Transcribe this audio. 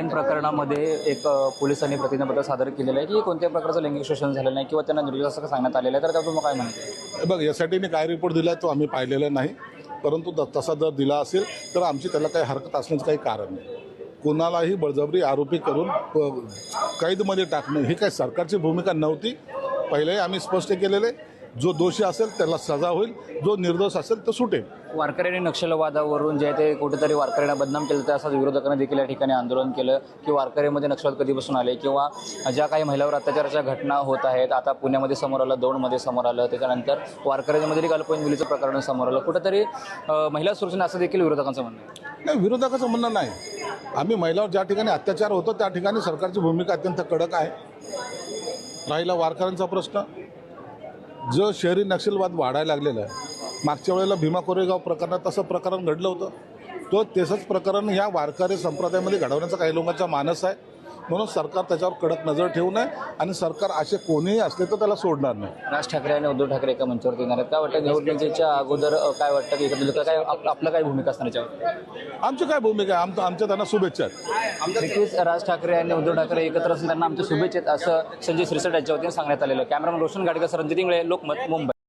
Pen प्रकरणामध्ये एक पोलिसांनी प्रतिज्ञापत्र सादर केलेलं आहे की कोणत्या प्रकारचं लैंगिक शोषण झालं नाही किंवा त्यांना निर्दोष असं सांगण्यात आलेलं आहे. तर त्यातून मग काय म्हणतो? बघ यासाठी काय रिपोर्ट दिला आहे तो आम्ही पाहिलेला नाही. परंतु द- तसा जर दिला असेल तर आमची त्याला काही हरकत असण्याचं काही कारण नाही. कोणालाही बळजबरी आरोपी करून कैदमध्ये टाकणं ही काही सरकारची भूमिका नव्हती. पहिलेही आम्ही स्पष्ट केलेले जो दोषी असेल त्याला सजा होईल जो निर्दोष असेल तो सुटेल. वारकऱ्यांनी नक्षलवादावरून जे आहे ते कुठेतरी वारकऱ्यांना बदनाम केलं तर असं विरोधकांनी देखील या ठिकाणी आंदोलन केलं. की वारकऱ्यामध्ये नक्षलवाद कधीपासून आले? किंवा ज्या काही महिलावर अत्याचाराच्या घटना होत आहेत आता पुण्यामध्ये समोर आलं दौंडमध्ये समोर आलं त्याच्यानंतर वारकऱ्यांमध्ये अल्पवयीन मुलीचं प्रकरण समोर आलं. कुठेतरी महिला सुरक्षण असं देखील विरोधकांचं म्हणणं आहे. नाही विरोधकाचं म्हणणं नाही. आम्ही महिलावर ज्या ठिकाणी अत्याचार होतो त्या ठिकाणी सरकारची भूमिका अत्यंत कडक आहे. राहिला वारकऱ्यांचा प्रश्न. जो शहरी नक्षलवाद वाढायला लागलेला आहे मागच्या वेळेला भीमा कोरेगाव प्रकरणात तसं प्रकरण घडलं होतं. तो तसंच प्रकरण ह्या वारकरी संप्रदायामध्ये घडवण्याचा काही लोकांचा मानस आहे. म्हणून सरकार त्याच्यावर कडक नजर ठेवून आहे आणि सरकार असे कोणीही असले तर त्याला सोडणार नाही. राज ठाकरे आणि उद्धव ठाकरे एका मंचावरती येणार आहेत. काय वाटतं निवडणुकीच्या अगोदर काय वाटतं की एकत्रित काय आप- आपलं काय भूमिका असणार याच्यावर? आमची काय भूमिका आहे? आमचं आमच्या त्यांना शुभेच्छा आहेत. नक्कीच राज ठाकरे आणि उद्धव ठाकरे एकत्र असून त्यांना आमच्या शुभेच्छा आहेत असं संजय सिरसट यांच्या वतीने सांगण्यात आलेलं कॅमेरामन रोशन गाडगे सर रणजित इंगळे लोकमत मुंबई.